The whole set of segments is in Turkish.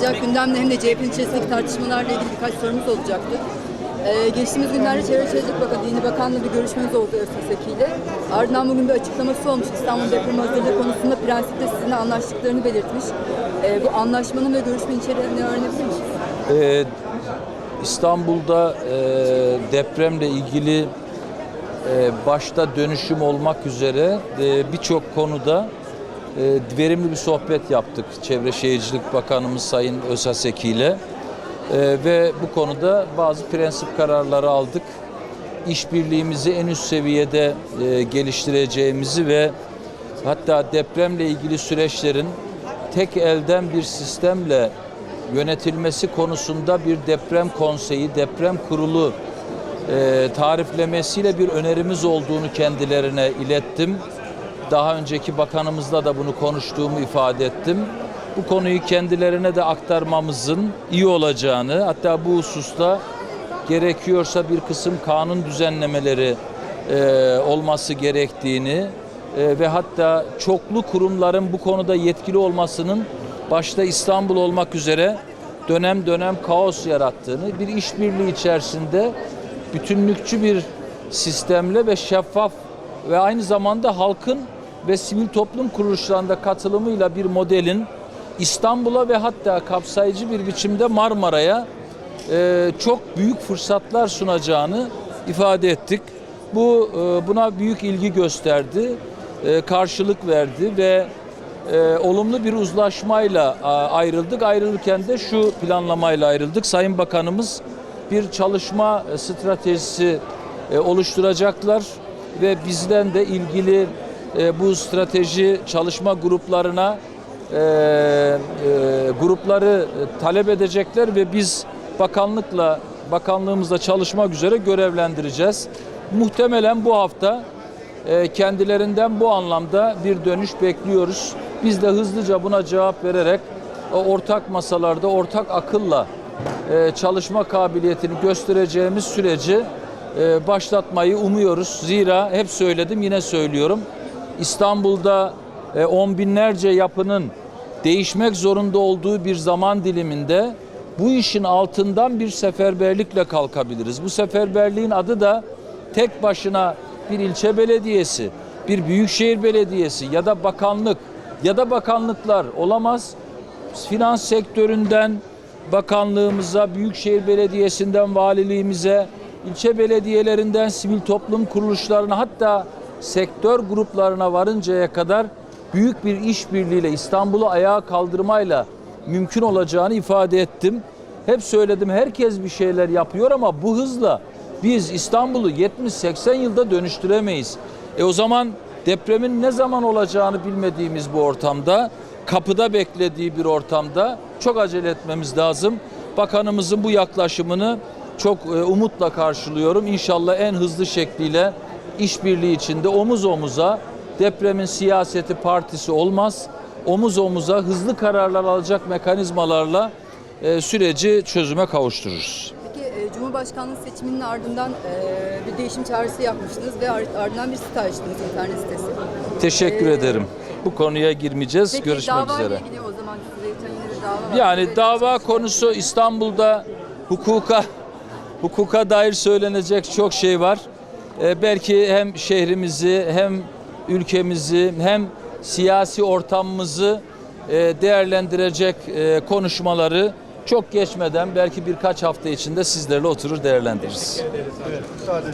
sıcak gündemle hem de CHP'nin içerisindeki tartışmalarla ilgili birkaç sorumuz olacaktı. Ee, geçtiğimiz günlerde Çevre Şehircilik Bakanı, Yeni Bakan'la bir görüşmeniz oldu Öztürk ile. Ardından bugün bir açıklaması olmuş. İstanbul deprem hazırlığı konusunda prensipte sizinle anlaştıklarını belirtmiş. Ee, bu anlaşmanın ve görüşmenin içeriğini öğrenebilir miyiz? Ee, İstanbul'da e, depremle ilgili e, başta dönüşüm olmak üzere e, birçok konuda e, verimli bir sohbet yaptık Çevre Şehircilik Bakanımız Sayın Özaseki ile E, ve bu konuda bazı prensip kararları aldık. İşbirliğimizi en üst seviyede e, geliştireceğimizi ve hatta depremle ilgili süreçlerin tek elden bir sistemle yönetilmesi konusunda bir deprem konseyi, deprem kurulu e, tariflemesiyle bir önerimiz olduğunu kendilerine ilettim. Daha önceki bakanımızla da bunu konuştuğumu ifade ettim. Bu konuyu kendilerine de aktarmamızın iyi olacağını, hatta bu hususta gerekiyorsa bir kısım kanun düzenlemeleri e, olması gerektiğini e, ve hatta çoklu kurumların bu konuda yetkili olmasının başta İstanbul olmak üzere dönem dönem kaos yarattığını, bir işbirliği içerisinde bütünlükçü bir sistemle ve şeffaf ve aynı zamanda halkın ve sivil toplum kuruluşlarında katılımıyla bir modelin İstanbul'a ve hatta kapsayıcı bir biçimde Marmara'ya e, çok büyük fırsatlar sunacağını ifade ettik. Bu e, buna büyük ilgi gösterdi, e, karşılık verdi ve olumlu bir uzlaşmayla ayrıldık. Ayrılırken de şu planlamayla ayrıldık. Sayın Bakanımız bir çalışma stratejisi oluşturacaklar ve bizden de ilgili e, bu strateji çalışma gruplarına e, e, grupları talep edecekler ve biz bakanlıkla bakanlığımızla çalışmak üzere görevlendireceğiz. Muhtemelen bu hafta kendilerinden bu anlamda bir dönüş bekliyoruz. Biz de hızlıca buna cevap vererek ortak masalarda ortak akılla çalışma kabiliyetini göstereceğimiz süreci başlatmayı umuyoruz. Zira hep söyledim yine söylüyorum. İstanbul'da e, on binlerce yapının değişmek zorunda olduğu bir zaman diliminde bu işin altından bir seferberlikle kalkabiliriz. Bu seferberliğin adı da tek başına bir ilçe belediyesi, bir büyükşehir belediyesi ya da bakanlık ya da bakanlıklar olamaz. Finans sektöründen bakanlığımıza, büyükşehir belediyesinden valiliğimize, ilçe belediyelerinden sivil toplum kuruluşlarına hatta sektör gruplarına varıncaya kadar büyük bir işbirliğiyle İstanbul'u ayağa kaldırmayla mümkün olacağını ifade ettim. Hep söyledim herkes bir şeyler yapıyor ama bu hızla biz İstanbul'u 70-80 yılda dönüştüremeyiz. E o zaman depremin ne zaman olacağını bilmediğimiz bu ortamda, kapıda beklediği bir ortamda çok acele etmemiz lazım. Bakanımızın bu yaklaşımını çok e, umutla karşılıyorum. İnşallah en hızlı şekliyle işbirliği içinde omuz omuza depremin siyaseti partisi olmaz. Omuz omuza hızlı kararlar alacak mekanizmalarla e, süreci çözüme kavuştururuz. Peki e, Cumhurbaşkanlığı seçiminin ardından e, bir değişim çağrısı yapmıştınız ve ar- ardından bir site açtınız internet sitesi. Teşekkür Ee, ederim. Bu konuya girmeyeceğiz. Peki Görüşmek dava üzere. ilgili o zaman size dava var. Yani Size- dava konusu İstanbul'da hukuka hukuka dair söylenecek çok şey var. Ee, belki hem şehrimizi hem ülkemizi hem siyasi ortamımızı e, değerlendirecek e, konuşmaları çok geçmeden belki birkaç hafta içinde sizlerle oturur değerlendiririz. Müsaade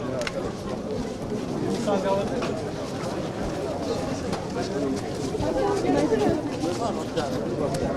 arkadaşlar.